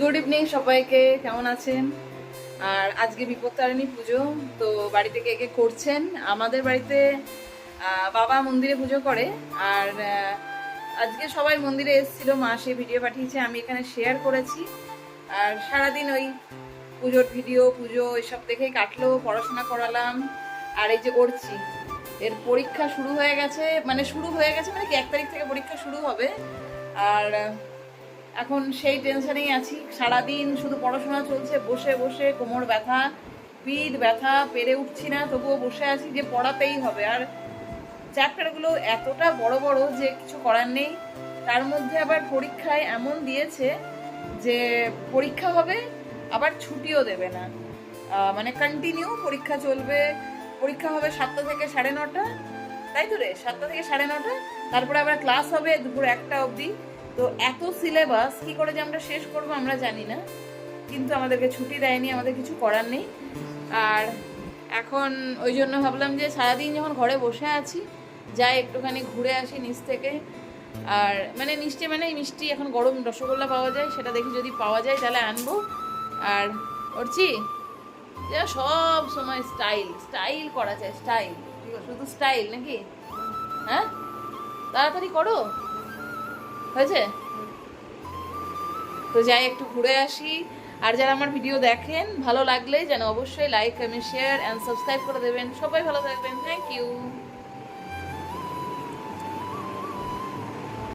Good evening সবাইকে, কেমন আছেন? আর আজকে বিপত্তারিণী পুজো, তো বাড়িতে কে কে করছেন? আমাদের বাড়িতে বাবা মন্দিরে পুজো করে, আর আজকে সবাই মন্দিরে এসেছিল, মা সে ভিডিও পাঠিয়েছে, আমি এখানে শেয়ার করেছি। আর সারাদিন ওই পুজোর ভিডিও, পুজো, এসব দেখেই কাটলো, পড়াশোনা করালাম। আর এই যে করছি, এর পরীক্ষা শুরু হয়ে গেছে মানে শুরু হয়ে গেছে মানে কি, এক তারিখ থেকে পরীক্ষা শুরু হবে। আর এখন সেই টেনশনেই আছি। সারাদিন শুধু পড়াশোনা চলছে, বসে বসে কোমর ব্যথা, পিঠ ব্যথা, পেরে উঠছি না, তবুও বসে আছি যে পড়াতেই হবে। আর চ্যাপ্টারগুলো এতটা বড় বড় যে কিছু করার নেই। তার মধ্যে আবার পরীক্ষায় এমন দিয়েছে যে পরীক্ষা হবে, আবার ছুটিও দেবে না। মানে কন্টিনিউ পরীক্ষা চলবে। পরীক্ষা হবে সাতটা থেকে সাড়ে নটা। তাই তো রে? সাতটা থেকে সাড়ে নটা। তারপরে আবার ক্লাস হবে দুপুর একটা অবধি। তো এত সিলেবাস কি করে যে আমরা শেষ করব আমরা জানি না। কিন্তু আমাদেরকে ছুটি দেয়নি, আমাদের কিছু করার নেই। আর এখন ওই জন্য ভাবলাম যে সারাদিন যখন ঘরে বসে আছি, যাই একটুখানি ঘুরে আসি নিচ থেকে। আর মানে মিষ্টি মানে মিষ্টি এখন গরম রসগোল্লা পাওয়া যায়, সেটা দেখি যদি পাওয়া যায় তাহলে আনব। আর করছি যা সব সময় স্টাইল স্টাইল করা যায় স্টাইল শুধু স্টাইল নাকি? হ্যাঁ? তাড়াতাড়ি করো। হয়েছে? তো যাই, একটু ঘুরে আসি। আর যারা আমার ভিডিও দেখেন, ভালো লাগলে যেন অবশ্যই like comment share and subscribe করে দেবেন। সবাই ভালো থাকবেন। Thank you